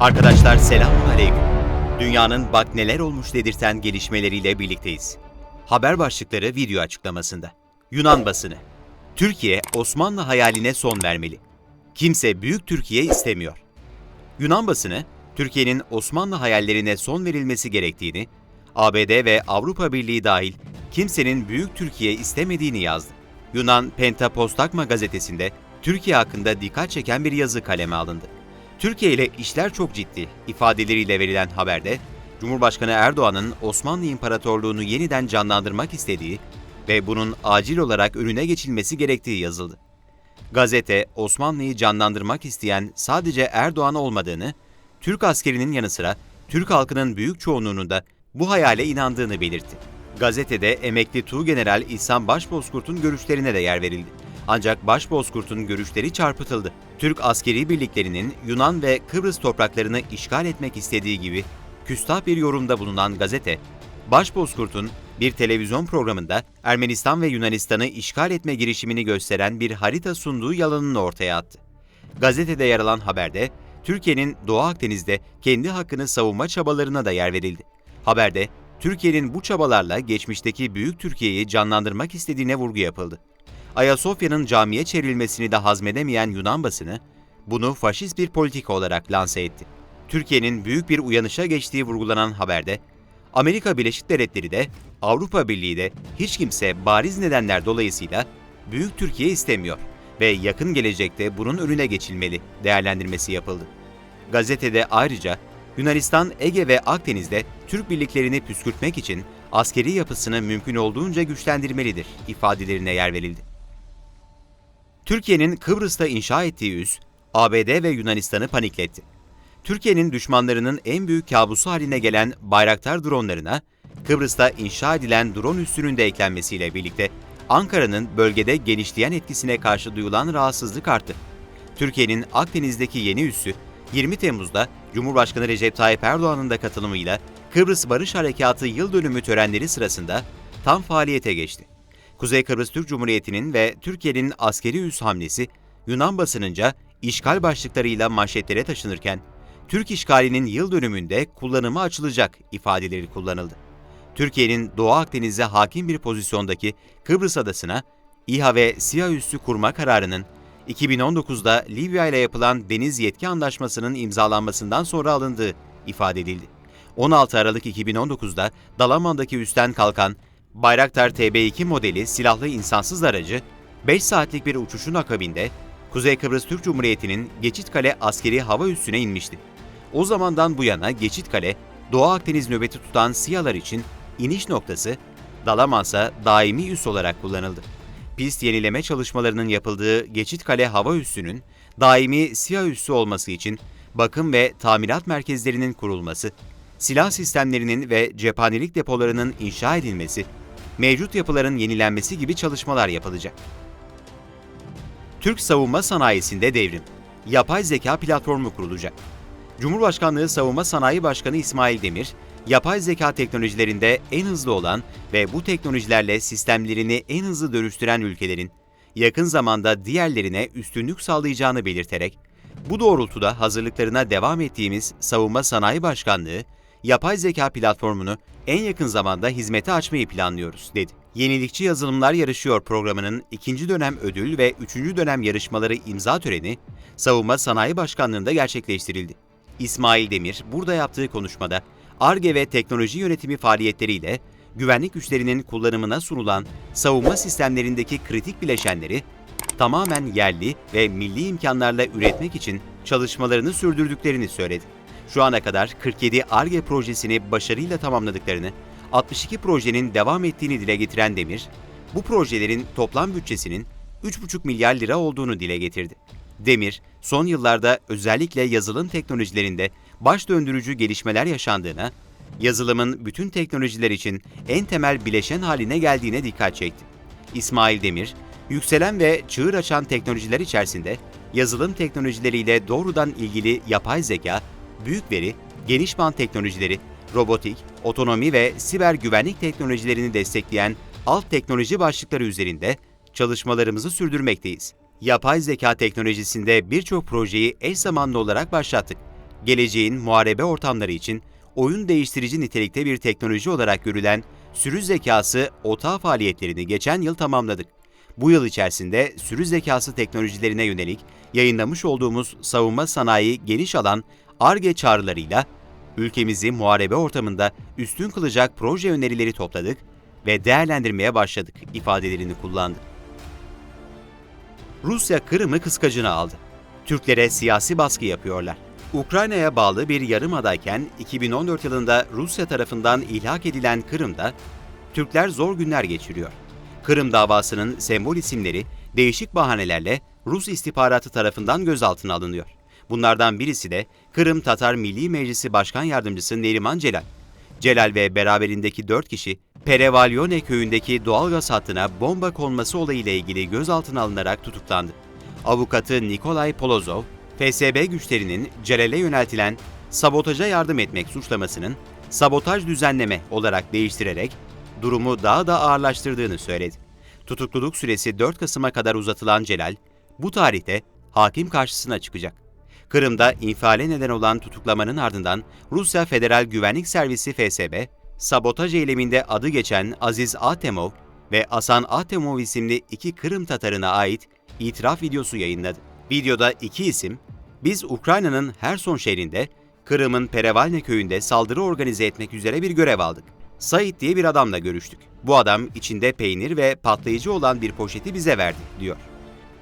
Arkadaşlar selamun aleyküm. Dünyanın bak neler olmuş dedirten gelişmeleriyle birlikteyiz. Haber başlıkları video açıklamasında. Yunan basını. Türkiye Osmanlı hayaline son vermeli. Kimse büyük Türkiye istemiyor. Yunan basını, Türkiye'nin Osmanlı hayallerine son verilmesi gerektiğini, ABD ve Avrupa Birliği dahil kimsenin büyük Türkiye istemediğini yazdı. Yunan Pentapostakma gazetesinde Türkiye hakkında dikkat çeken bir yazı kaleme alındı. Türkiye ile işler çok ciddi ifadeleriyle verilen haberde, Cumhurbaşkanı Erdoğan'ın Osmanlı İmparatorluğunu yeniden canlandırmak istediği ve bunun acil olarak önüne geçilmesi gerektiği yazıldı. Gazete, Osmanlı'yı canlandırmak isteyen sadece Erdoğan olmadığını, Türk askerinin yanı sıra Türk halkının büyük çoğunluğunun da bu hayale inandığını belirtti. Gazetede emekli Tuğgeneral İhsan Başbozkurt'un görüşlerine de yer verildi. Ancak Başbozkurt'un görüşleri çarpıtıldı. Türk askeri birliklerinin Yunan ve Kıbrıs topraklarını işgal etmek istediği gibi küstah bir yorumda bulunan gazete, Başbozkurt'un bir televizyon programında Ermenistan ve Yunanistan'ı işgal etme girişimini gösteren bir harita sunduğu yalanını ortaya attı. Gazetede yer alan haberde, Türkiye'nin Doğu Akdeniz'de kendi hakkını savunma çabalarına da yer verildi. Haberde, Türkiye'nin bu çabalarla geçmişteki Büyük Türkiye'yi canlandırmak istediğine vurgu yapıldı. Ayasofya'nın camiye çevrilmesini de hazmedemeyen Yunan basını, bunu faşist bir politika olarak lanse etti. Türkiye'nin büyük bir uyanışa geçtiği vurgulanan haberde, Amerika Birleşik Devletleri de Avrupa Birliği de hiç kimse bariz nedenler dolayısıyla Büyük Türkiye istemiyor ve yakın gelecekte bunun önüne geçilmeli değerlendirmesi yapıldı. Gazetede ayrıca Yunanistan, Ege ve Akdeniz'de Türk birliklerini püskürtmek için askeri yapısını mümkün olduğunca güçlendirmelidir ifadelerine yer verildi. Türkiye'nin Kıbrıs'ta inşa ettiği üs, ABD ve Yunanistan'ı panikletti. Türkiye'nin düşmanlarının en büyük kabusu haline gelen Bayraktar dronlarına, Kıbrıs'ta inşa edilen drone üssünün de eklenmesiyle birlikte Ankara'nın bölgede genişleyen etkisine karşı duyulan rahatsızlık arttı. Türkiye'nin Akdeniz'deki yeni üssü, 20 Temmuz'da Cumhurbaşkanı Recep Tayyip Erdoğan'ın da katılımıyla Kıbrıs Barış Harekatı yıl dönümü törenleri sırasında tam faaliyete geçti. Kuzey Kıbrıs Türk Cumhuriyeti'nin ve Türkiye'nin askeri üs hamlesi Yunan basınınca işgal başlıklarıyla manşetlere taşınırken Türk işgalinin yıl dönümünde kullanıma açılacak ifadeleri kullanıldı. Türkiye'nin Doğu Akdeniz'e hakim bir pozisyondaki Kıbrıs adasına İHA ve SİHA üssü kurma kararının 2019'da Libya ile yapılan deniz yetki anlaşmasının imzalanmasından sonra alındığı ifade edildi. 16 Aralık 2019'da Dalaman'daki üstten kalkan Bayraktar TB2 modeli silahlı insansız aracı 5 saatlik bir uçuşun akabinde Kuzey Kıbrıs Türk Cumhuriyeti'nin Geçitkale askeri hava üssüne inmişti. O zamandan bu yana Geçitkale, Doğu Akdeniz nöbeti tutan SİHA'lar için iniş noktası, Dalamansa daimi üs olarak kullanıldı. Pist yenileme çalışmalarının yapıldığı Geçitkale Hava Üssü'nün daimi SİHA üssü olması için bakım ve tamirat merkezlerinin kurulması, silah sistemlerinin ve cephanelik depolarının inşa edilmesi, mevcut yapıların yenilenmesi gibi çalışmalar yapılacak. Türk savunma sanayisinde devrim. Yapay zeka platformu kurulacak. Cumhurbaşkanlığı Savunma Sanayi Başkanı İsmail Demir, yapay zeka teknolojilerinde en hızlı olan ve bu teknolojilerle sistemlerini en hızlı dönüştüren ülkelerin yakın zamanda diğerlerine üstünlük sağlayacağını belirterek, bu doğrultuda hazırlıklarına devam ettiğimiz Savunma Sanayi Başkanlığı, yapay zeka platformunu en yakın zamanda hizmete açmayı planlıyoruz, dedi. Yenilikçi Yazılımlar Yarışıyor programının ikinci dönem ödül ve üçüncü dönem yarışmaları imza töreni, Savunma Sanayi Başkanlığı'nda gerçekleştirildi. İsmail Demir burada yaptığı konuşmada, ARGE ve teknoloji yönetimi faaliyetleriyle güvenlik güçlerinin kullanımına sunulan savunma sistemlerindeki kritik bileşenleri tamamen yerli ve milli imkanlarla üretmek için çalışmalarını sürdürdüklerini söyledi. Şu ana kadar 47 ARGE projesini başarıyla tamamladıklarını, 62 projenin devam ettiğini dile getiren Demir, bu projelerin toplam bütçesinin 3,5 milyar lira olduğunu dile getirdi. Demir, son yıllarda özellikle yazılım teknolojilerinde baş döndürücü gelişmeler yaşandığına, yazılımın bütün teknolojiler için en temel bileşen haline geldiğine dikkat çekti. İsmail Demir, yükselen ve çığır açan teknolojiler içerisinde yazılım teknolojileriyle doğrudan ilgili yapay zeka, büyük veri, geniş bant teknolojileri, robotik, otonomi ve siber güvenlik teknolojilerini destekleyen alt teknoloji başlıkları üzerinde çalışmalarımızı sürdürmekteyiz. Yapay zeka teknolojisinde birçok projeyi eş zamanlı olarak başlattık. geleceğin muharebe ortamları için oyun değiştirici nitelikte bir teknoloji olarak görülen sürü zekası OTA faaliyetlerini geçen yıl tamamladık. Bu yıl içerisinde sürü zekası teknolojilerine yönelik yayınlamış olduğumuz savunma sanayi geniş alan ARGE çağrılarıyla ülkemizi muharebe ortamında üstün kılacak proje önerileri topladık ve değerlendirmeye başladık ifadelerini kullandı. Rusya Kırım'ı kıskacına aldı. Türklere siyasi baskı yapıyorlar. Ukrayna'ya bağlı bir yarımadayken 2014 yılında Rusya tarafından ilhak edilen Kırım'da Türkler zor günler geçiriyor. Kırım davasının sembol isimleri değişik bahanelerle Rus istihbaratı tarafından gözaltına alınıyor. Bunlardan birisi de Kırım Tatar Milli Meclisi Başkan Yardımcısı Neriman Celal. Celal ve beraberindeki dört kişi Perevalyone köyündeki doğalgaz hattına bomba konması olayıyla ilgili gözaltına alınarak tutuklandı. Avukatı Nikolay Polozov, FSB güçlerinin Celal'e yöneltilen sabotaja yardım etmek suçlamasının sabotaj düzenleme olarak değiştirerek durumu daha da ağırlaştırdığını söyledi. Tutukluluk süresi 4 Kasım'a kadar uzatılan Celal, bu tarihte hakim karşısına çıkacak. Kırım'da infiale neden olan tutuklamanın ardından Rusya Federal Güvenlik Servisi FSB, sabotaj eyleminde adı geçen Aziz Atemov ve Asan Atemov isimli iki Kırım Tatarına ait itiraf videosu yayınladı. Videoda iki isim, biz Ukrayna'nın Herson şehrinde, Kırım'ın Perevalne köyünde saldırı organize etmek üzere bir görev aldık. Sait diye bir adamla görüştük. Bu adam içinde peynir ve patlayıcı olan bir poşeti bize verdi, diyor.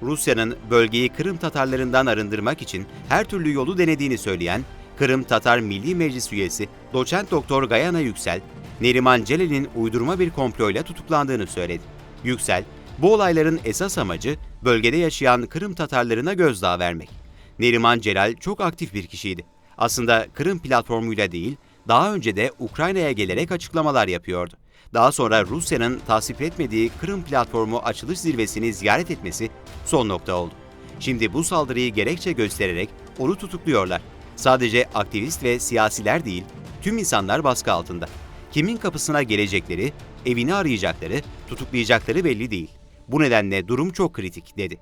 Rusya'nın bölgeyi Kırım Tatarlarından arındırmak için her türlü yolu denediğini söyleyen Kırım Tatar Milli Meclis üyesi doçent doktor Gayana Yüksel, Neriman Celal'in uydurma bir komployla tutuklandığını söyledi. Yüksel, bu olayların esas amacı bölgede yaşayan Kırım Tatarlarına gözdağı vermek. Neriman Celal çok aktif bir kişiydi. Aslında Kırım platformuyla değil, daha önce de Ukrayna'ya gelerek açıklamalar yapıyordu. Daha sonra Rusya'nın tasvip etmediği Kırım platformu açılış zirvesini ziyaret etmesi son nokta oldu. Şimdi bu saldırıyı gerekçe göstererek onu tutukluyorlar. Sadece aktivist ve siyasiler değil, tüm insanlar baskı altında. Kimin kapısına gelecekleri, evini arayacakları, tutuklayacakları belli değil. Bu nedenle durum çok kritik, dedi.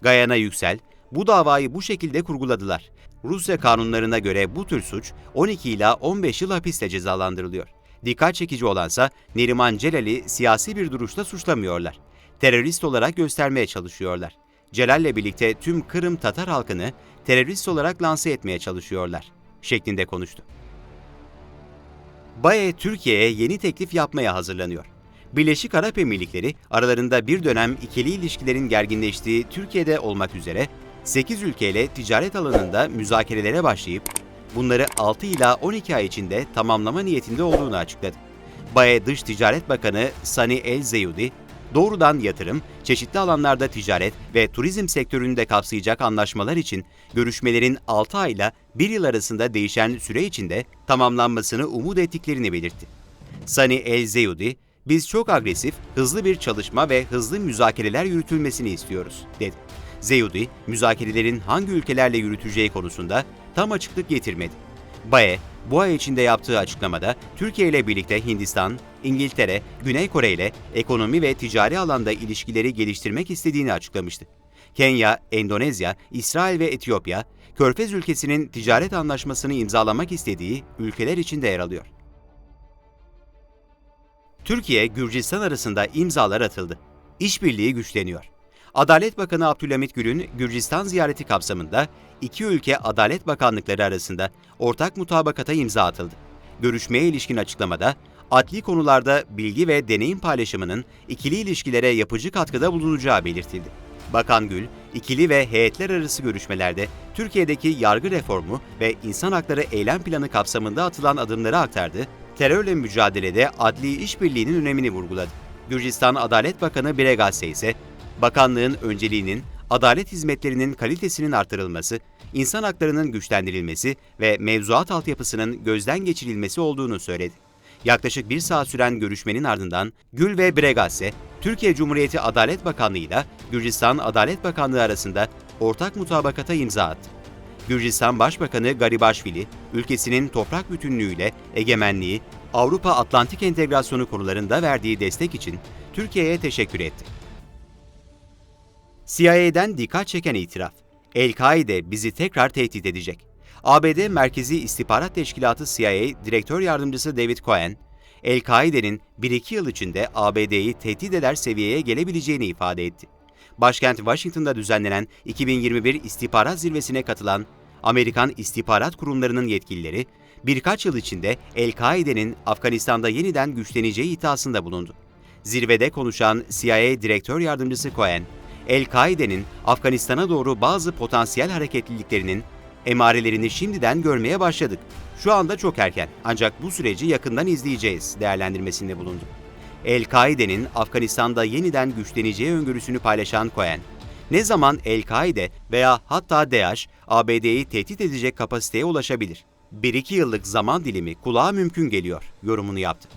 Gayana Yüksel, bu davayı bu şekilde kurguladılar. Rusya kanunlarına göre bu tür suç 12 ila 15 yıl hapisle cezalandırılıyor. Dikkat çekici olansa Neriman Celal'i siyasi bir duruşla suçlamıyorlar. Terörist olarak göstermeye çalışıyorlar. Celal'le birlikte tüm Kırım Tatar halkını terörist olarak lanse etmeye çalışıyorlar, şeklinde konuştu. Baye Türkiye'ye yeni teklif yapmaya hazırlanıyor. Birleşik Arap Emirlikleri aralarında bir dönem ikili ilişkilerin gerginleştiği Türkiye'de olmak üzere 8 ülkeyle ticaret alanında müzakerelere başlayıp bunları 6 ila 12 ay içinde tamamlama niyetinde olduğunu açıkladı. Baye Dış Ticaret Bakanı Sani El Zeyudi, doğrudan yatırım, çeşitli alanlarda ticaret ve turizm sektörünü de kapsayacak anlaşmalar için görüşmelerin 6 ayla 1 yıl arasında değişen süre içinde tamamlanmasını umut ettiklerini belirtti. Sani El Zeyudi, biz çok agresif, hızlı bir çalışma ve hızlı müzakereler yürütülmesini istiyoruz, dedi. Zeyudi, müzakerelerin hangi ülkelerle yürüteceği konusunda tam açıklık getirmedi. Bae, bu ay içinde yaptığı açıklamada Türkiye ile birlikte Hindistan, İngiltere, Güney Kore ile ekonomi ve ticari alanda ilişkileri geliştirmek istediğini açıklamıştı. Kenya, Endonezya, İsrail ve Etiyopya, Körfez ülkesinin ticaret anlaşmasını imzalamak istediği ülkeler içinde yer alıyor. Türkiye, Gürcistan arasında imzalar atıldı. İşbirliği güçleniyor. Adalet Bakanı Abdülhamit Gül'ün Gürcistan ziyareti kapsamında iki ülke Adalet Bakanlıkları arasında ortak mutabakata imza atıldı. Görüşmeye ilişkin açıklamada, adli konularda bilgi ve deneyim paylaşımının ikili ilişkilere yapıcı katkıda bulunacağı belirtildi. Bakan Gül, ikili ve heyetler arası görüşmelerde Türkiye'deki yargı reformu ve insan hakları eylem planı kapsamında atılan adımları aktardı, terörle mücadelede adli işbirliğinin önemini vurguladı. Gürcistan Adalet Bakanı Bregasya ise bakanlığın önceliğinin adalet hizmetlerinin kalitesinin artırılması, insan haklarının güçlendirilmesi ve mevzuat altyapısının gözden geçirilmesi olduğunu söyledi. Yaklaşık bir saat süren görüşmenin ardından Gül ve Bregasse, Türkiye Cumhuriyeti Adalet Bakanlığı ile Gürcistan Adalet Bakanlığı arasında ortak mutabakata imza attı. Gürcistan Başbakanı Garibaşvili, ülkesinin toprak bütünlüğüyle egemenliği, Avrupa Atlantik entegrasyonu konularında verdiği destek için Türkiye'ye teşekkür etti. CIA'den dikkat çeken itiraf. El-Kaide bizi tekrar tehdit edecek. ABD Merkezi İstihbarat Teşkilatı CIA Direktör Yardımcısı David Cohen, El-Kaide'nin 1-2 yıl içinde ABD'yi tehdit eder seviyeye gelebileceğini ifade etti. Başkent Washington'da düzenlenen 2021 istihbarat zirvesine katılan Amerikan istihbarat kurumlarının yetkilileri, birkaç yıl içinde El-Kaide'nin Afganistan'da yeniden güçleneceği iddiasında bulundu. Zirvede konuşan CIA Direktör Yardımcısı Cohen, El-Kaide'nin Afganistan'a doğru bazı potansiyel hareketliliklerinin emarelerini şimdiden görmeye başladık. Şu anda çok erken ancak bu süreci yakından izleyeceğiz değerlendirmesinde bulundu. El-Kaide'nin Afganistan'da yeniden güçleneceği öngörüsünü paylaşan Cohen, ne zaman El-Kaide veya hatta DAEŞ ABD'yi tehdit edecek kapasiteye ulaşabilir? 1-2 yıllık zaman dilimi kulağa mümkün geliyor yorumunu yaptı.